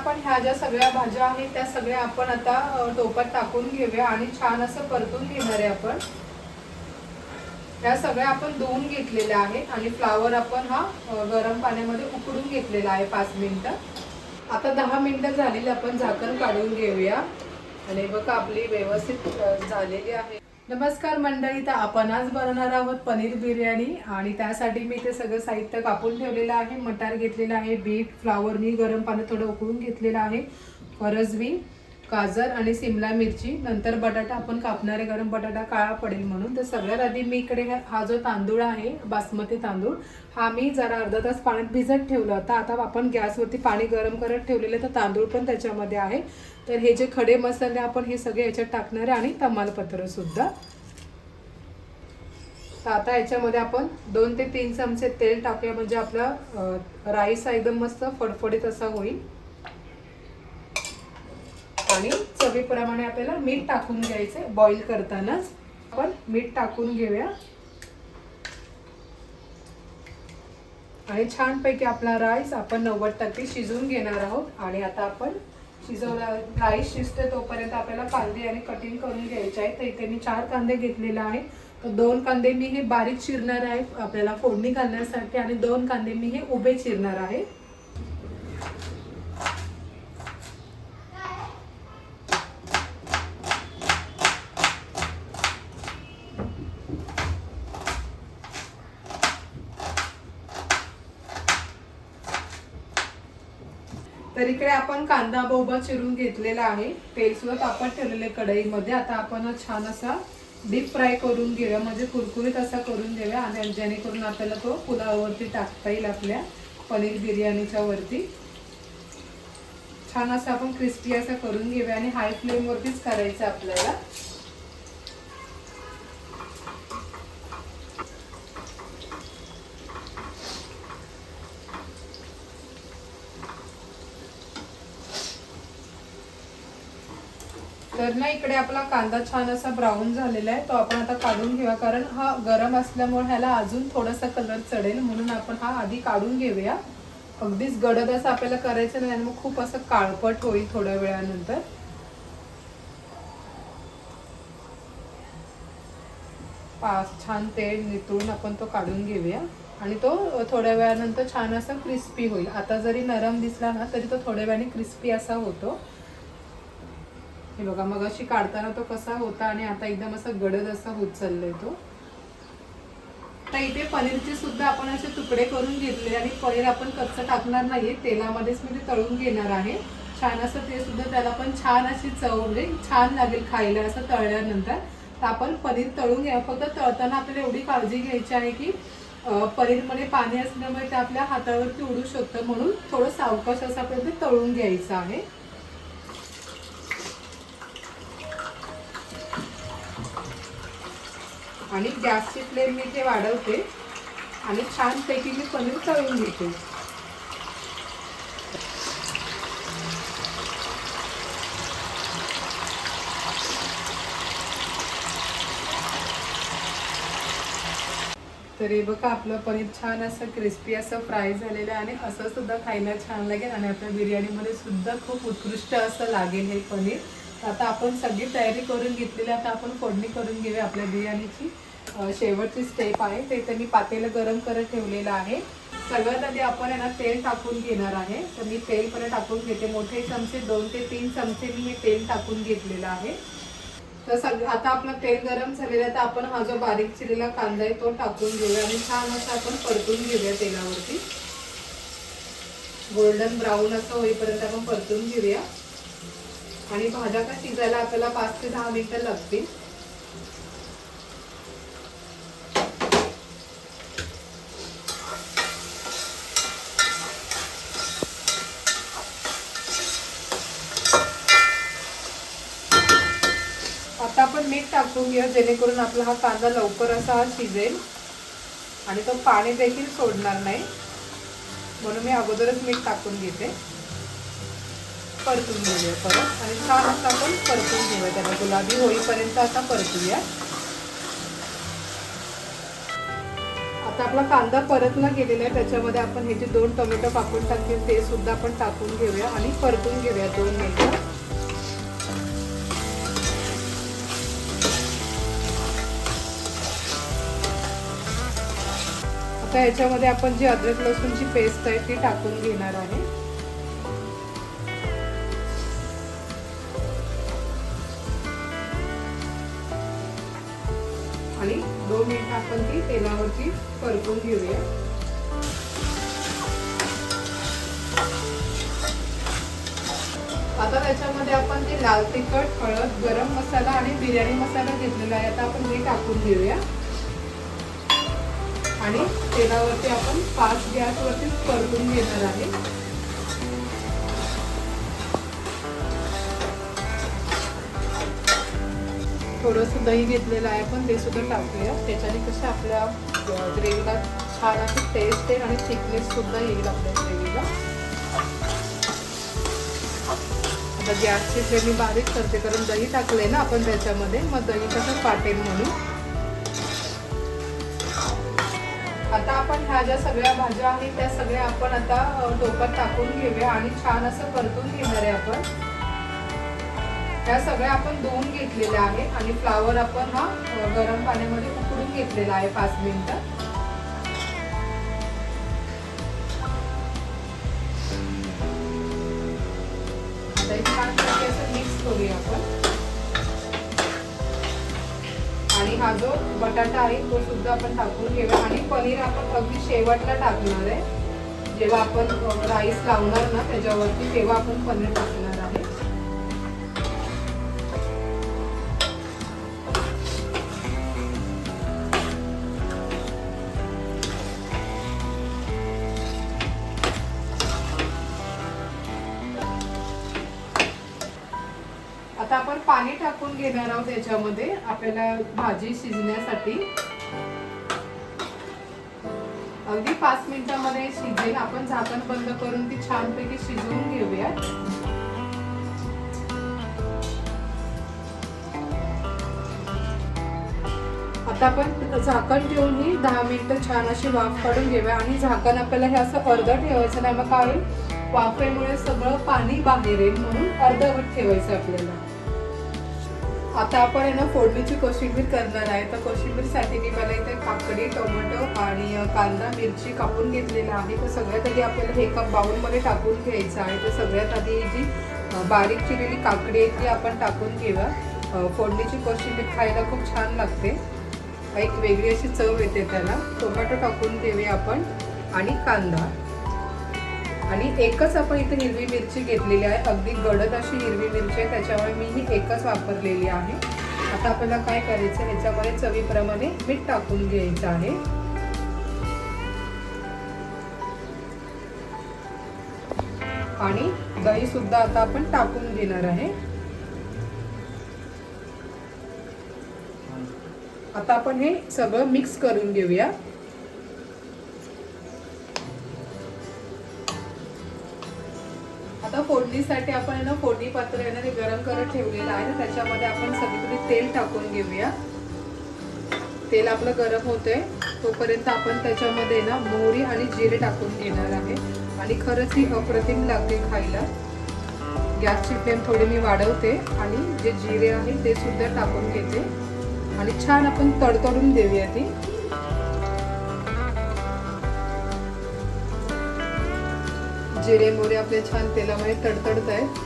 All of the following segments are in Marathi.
आपण ह्या ज्या सगळ्या भाज्या आहेत त्या सगळ्या आपण आता टोपात टाकून घेऊया आणि छान असं परतून घेणार आहे आपण. ह्या सगळ्या आपण धुवून घेतलेल्या आहेत आणि फ्लावर आपण हा गरम पाण्यामध्ये उकडून घेतलेला आहे पाच मिनिटं. आता दहा मिनिटं झालेली आपण झाकण काढून घेऊया. आणि बघा आपली व्यवस्थित झालेली आहे. नमस्कार मंडळी तर आपण आज बनवणार आहोत पनीर बिर्याणी आणि त्यासाठी मी ते सगळं साहित्य कापून ठेवलेलं आहे मटार घेतलेलं आहे बीट फ्लावर मी गरम पाण्यात थोडं उकळून घेतलेलं आहे फरसबी गाजर आणि सिमला मिरची नंतर बटाटा आपण कापणारे गरम बटाटा काळा पडेल म्हणून. तर सगळ्यात आधी मी इकडे हा- जो तांदूळ आहे बासमती तांदूळ हा मी जरा अर्धा तास पाण्यात भिजत ठेवला होता. आता आपण गॅसवरती पाणी गरम करत ठेवलेलं तर तांदूळ पण त्याच्यामध्ये आहे. तर हे जे खडे मसाले आपण हे सगळे याच्यात टाकणार आहे आणि तमालपत्र सुद्धा. तर आता याच्यामध्ये आपण दोन ते तीन चमचे तेल टाकूया म्हणजे आपला राईस एकदम मस्त फडफडीत असा होईल. आणि चवीप्रमाणे आपल्याला मीठ टाकून घ्यायचं बॉईल करतानाच. आपण मीठ टाकून घेऊया. आणि छानपैकी आपला राईस आपण नव्वद टक्के शिजवून घेणार आहोत. आणि आता आपण शिजवला राईस शिजते तोपर्यंत आपल्याला कांदे आणि कटिंग करून घ्यायचे आहे तर इथे मी चार कांदे घेतलेले आहे तर दोन कांदे मी हे बारीक चिरणार आहे आपल्याला फोडणी घालण्यासाठी. आणि दोन कांदे मी हे उभे चिरणार आहे. इकडे आपण कांदा बोबा चिरून घेतलेला आहे. तेल सुद्धा तापत ठेवलेले कढईमध्ये. आता आपण छान असा डीप फ्राय करून घेऊया. म्हणजे कुरकुरीत असा करून घेऊया आणि जेणेकरून आपल्याला तो पुलावरती टाकता येईल आपल्या पनीर बिर्याणीच्या वरती. छान असं आपण क्रिस्पी असं करून घेऊया आणि हाय फ्लेमवरतीच करायचं आपल्याला. तर ना इकडे आपला कांदा छान असा ब्राऊन झालेला आहे. तो आपण आता काढून घेऊया. कारण हा गरम असल्यामुळे ह्याला अजून थोडासा कलर चढेल. म्हणून आपण हा आधी काढून घेऊया. अगदीच गडद असं आपल्याला करायचं नाही आणि मग खूप असं काळपट होईल थोड्या वेळानंतर. पाच छान तेल नितळून आपण तो काढून घेऊया. आणि तो थोड्या वेळानंतर छान असा क्रिस्पी होईल. आता जरी नरम दिसला ना तरी तो थोड्या वेळाने क्रिस्पी असा होतो. हे बघा मग अशी काढताना तो कसा होता आणि आता एकदम असा गडद असा होत चाललाय तो. आता इथे पनीरचे सुद्धा आपण असे तुकडे करून घेतले आणि पनीर आपण कच्चं टाकणार नाहीये तेलामध्येच मी ते तळून घेणार आहे. छान असं ते सुद्धा त्याला पण छान अशी चव म्हणजे छान लागेल खायला असं तळल्यानंतर. तर आपण पनीर तळून घ्या. फक्त तळताना आपल्याला एवढी काळजी घ्यायची आहे की पनीरमध्ये पाणी असल्यामुळे ते आपल्या हातावरती उडू शकतं म्हणून थोडं सावकाश असं आपल्याला ते तळून घ्यायचं आहे. आणि गॅसची फ्लेम मी ते वाढवते. आणि छानपैकी मी पनीर तळून घेते. तर हे बघा आपलं पनीर छान असं क्रिस्पी असं फ्राय झालेलं आहे आणि असं सुद्धा खायला छान लागेल आणि आपल्या बिर्याणीमध्ये सुद्धा खूप उत्कृष्ट असं लागेल हे पनीर. आता आपण सगळी तयारी करून घेतलेली आता आपण फोडणी करून घेऊया आपल्या बिर्याणीची. शेवटची स्टेप आहे. ते तर मी पातेलं गरम करत ठेवलेलं आहे. सगळ्यात आधी आपण आहे ना तेल टाकून घेणार आहे. तर मी तेल परत टाकून घेते. मोठे चमचे दोन ते तीन चमचे मी हे तेल टाकून घेतलेलं आहे. तर सग आता आपलं तेल गरम झालेलं आहे. तर आपण हा जो बारीक चिरलेला कांदा आहे तो टाकून घेऊया आणि छान असं आपण परतून घेऊया तेलावरती. गोल्डन ब्राऊन असं होईपर्यंत आपण परतून घेऊया. आणि भाज्या का शिजायला आपल्याला पाच ते दहा मिनिटं लागतील. आता आपण मीठ टाकून घेऊ जेणेकरून आपला हा कांदा लवकर असा हा शिजेल आणि तो पाणी देखील सोडणार नाही. म्हणून मी अगोदरच मीठ टाकून घेते. परतून घेऊया परत आणि छान असं आपण परतून घेऊया त्याला. गुलाबी होईपर्यंत आता परतूया. आता आपला कांदा परतला गेलेला आहे. त्याच्यामध्ये आपण हे जे दोन टोमॅटो कापून टाकतील ते सुद्धा आपण टाकून घेऊया आणि परतून घेऊया दोन मिनिटं. आता याच्यामध्ये आपण जी अद्रक लसूणची पेस्ट आहे ती टाकून घेणार आहे. आणि दोन मिनिटं आपण ती तेलावरती परतून घेऊया. आता त्याच्यामध्ये आपण ते लाल तिखट हळद गरम मसाला आणि बिर्याणी मसाला घेतलेला आहे. आता आपण हे टाकून घेऊया. आणि तेलावरती आपण पाच गॅसवरती परतून घेणार आहे. थोडंसं दही घेतलेलं आहे पण ते सुद्धा टाकूया. त्याच्याने कसं आपल्या ग्रेव्हीला छान अशी टेस्ट येईल आणि थिकनेस सुद्धा येईल आपल्या ग्रेव्हीला. आता गॅसची फ्लेम मी बारीक करते कारण दही टाकले ना आपण त्याच्यामध्ये मग दही कसं फाटेल म्हणून. आता आपण ह्या ज्या सगळ्या भाज्या आहेत त्या सगळ्या आपण आता टोपात टाकून घेऊया आणि छान असं परतून घेणार आहे आपण. ह्या सगळ्या आपण धुवून घेतलेल्या आहे आणि फ्लावर आपण हा गरम पाण्यामध्ये उकडून घेतलेला आहे पाच मिनिटं. छान असं मिक्स करूया आपण. आणि हा जो बटाटा आहे तो सुद्धा आपण टाकून घेऊया. आणि पनीर आपण अगदी शेवटला टाकणार आहे. जेव्हा आपण राईस लावणार ना त्याच्यावरती तेव्हा आपण पनीर टाकणार आता आपण पाणी टाकून घेणार आहोत याच्यामध्ये. आपल्याला भाजी शिजण्यासाठी. अगदी पाच मिनिटांमध्ये शिजेल. आपण झाकण बंद करून ती छानपैकी शिजवून घेऊया आता आपण झाकण ठेवून ही दहा मिनिटं छान अशी वाफ काढून घेऊया. आणि झाकण आपल्याला हे असं अर्ध ठेवायचं नाही. मग काय होईल वाफेमुळे सगळं पाणी बाहेर येईल म्हणून अर्धवट ठेवायचं आपल्याला. आता आपण आहे ना फोडणीची कोशिंबीर करणार आहे. तर कोशिंबीरसाठी मी मला इथे काकडी टोमॅटो आणि कांदा मिरची कापून घेतलेला आहे. तर सगळ्यात आधी आपल्याला हे कप बाउलमध्ये टाकून घ्यायचं आहे. तर सगळ्यात आधी जी बारीक चिरलेली काकडी आहे ती आपण टाकून घेऊया. फोडणीची कोशिंबीर खायला खूप छान लागते. एक वेगळी अशी चव येते त्याला. टोमॅटो टाकून घेऊया आपण आणि कांदा. आणि एकच आपण इथे हिरवी मिरची घेतलेली आहे. अगदी गडद अशी हिरवी मिरची आहे. त्याच्यामुळे मी ही एकच वापरलेली आहे. आता आपल्याला काय करायचं? ह्याच्यामध्ये चवीप्रमाणे मीठ टाकून घ्यायचं आहे. आणि दही सुद्धा आता आपण टाकून घेणार आहे. आता आपण हे सगळं मिक्स करून घेऊया. आता फोडणीसाठी आपण आहे ना फोडणी पात्र आहे ना ते गरम करत ठेवलेलं आहे. ना त्याच्यामध्ये आपण सगळीकडे तेल टाकून घेऊया. तेल आपलं गरम होतंय. तोपर्यंत आपण त्याच्यामध्ये ना मोहरी आणि जिरे टाकून घेणार आहे. आणि खरंच ही अप्रतिम लागते खायला. गॅसची फ्लेम थोडी मी वाढवते आणि जे जिरे आहे ते सुद्धा टाकून घेते. आणि छान आपण तडतडून देऊया ती. जिरे मोरे आपले छान तेलामध्ये तडतडत आहेत.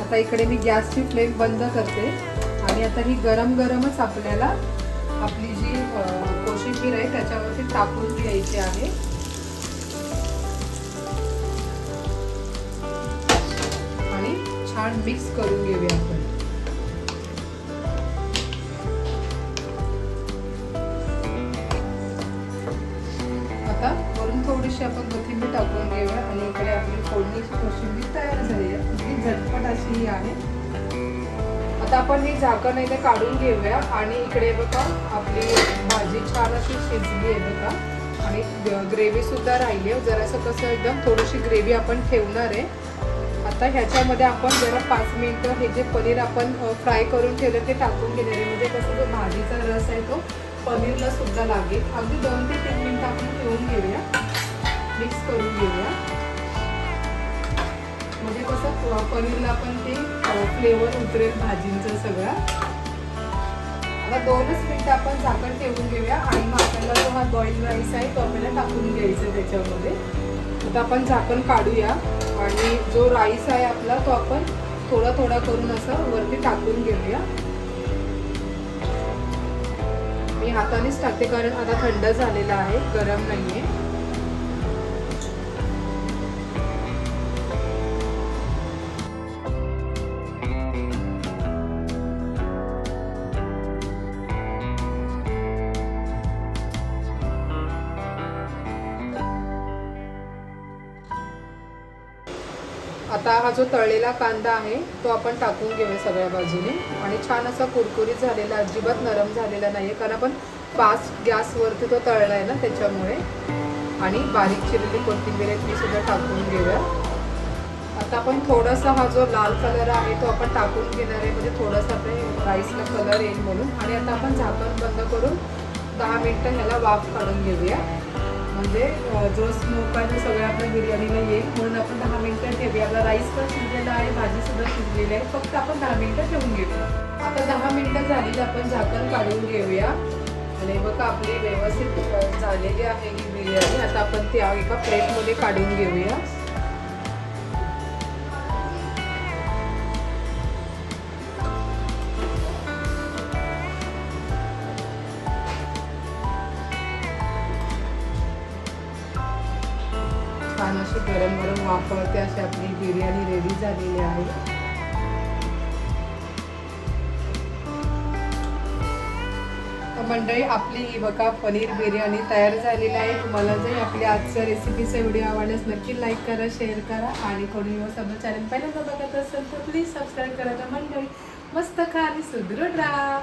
आता इकडे मी गॅसची फ्लेम बंद करते. आणि आता ही गरम गरमच आपल्याला आपली जी कोशिंबीर आहे त्याच्यावरती टाकून घ्यायची आहे. आणि छान मिक्स करून घेऊया आपण. थोडीशी आपण कोथिंबीर टाकून घेऊया आणि इकडे आपली फोडणीची कोशिंबीर तयार झाली आहे. अगदी झटपट अशी ही आहे. आता आपण ही झाकण इथे काढून घेऊया. आणि इकडे बघा आपली भाजी छान अशी शिजली आहे बघा. आणि ग्रेव्ही सुद्धा राहिली आहे. जरासं कसं एकदम थोडीशी ग्रेव्ही आपण ठेवणार आहे. आता ह्याच्यामध्ये आपण जरा पाच मिनटं हे जे पनीर आपण फ्राय करून ठेवलं ते टाकून घेणार आहे. म्हणजे कसं जो भाजीचा रस आहे तो पनीरला सुद्धा लागेल. अगदी दोन ते तीन मिनटं आपण ठेवून घेऊया. मिक्स करून घेऊया. म्हणजे कसं प- पनीरला पण ते फ्लेवर उतरेल भाजींचं सगळं. आता दोनच मिनटं आपण झाकण ठेवून घेऊया आणि मग आपल्याला जो हा बॉईल राईस आहे तो आपल्याला टाकून घ्यायचा आहे त्याच्यामध्ये. आता आपण झाकण काढूया आणि जो राईस आहे आपला तो आपण थोडा थोडा करून असं वरती टाकून घेऊया. मी हातानेच टाकते कारण आता थंड झालेला आहे गरम नाही आहे आता हा जो तळलेला कांदा आहे तो आपण टाकून घेऊया सगळ्या बाजूने. आणि छान असा कुरकुरीत झालेला अजिबात नरम झालेला नाही आहे कारण आपण फास्ट गॅसवरती तो तळला आहे ना त्याच्यामुळे. आणि बारीक चिरलेली कोथिंबीर आहे ती सुद्धा टाकून घेऊया. आता आपण थोडासा हा जो लाल कलर आहे तो आपण टाकून घेणार आहे. म्हणजे थोडासा आपल्या राईसला कलर येईल म्हणून. आणि आता आपण झाकण बंद करून दहा मिनटं ह्याला वाफ काढून घेऊया. म्हणजे जो स्मोक आहे तो सगळं आपल्या बिर्याणीला येईल म्हणून आपण दहा मिनटं ठेवूया. आपला राईस पण शिजलेला आहे भाजी सुद्धा शिजलेली आहे. फक्त आपण दहा मिनटं ठेवून घेऊया. आता दहा मिनटं झाली तर आपण झाकण काढून घेऊया. आणि बघा आपली व्यवस्थित झालेली आहे ही बिर्याणी. आता आपण त्या एका प्लेटमध्ये काढून घेऊया. झालेले आहे. तर मंडळी आपली ही बघा पनीर बिर्याणी तयार झालेली आहे. तुम्हाला जर आपल्या आजच्या रेसिपीचा व्हिडिओ आवडल्यास नक्की लाईक करा शेअर करा आणि कोणी दिवस आपलं चॅनल पहिल्यांदा बघत असेल तर प्लीज सबस्क्राईब करा. तर मंडळी मस्त खा आणि सुदृढ राहा.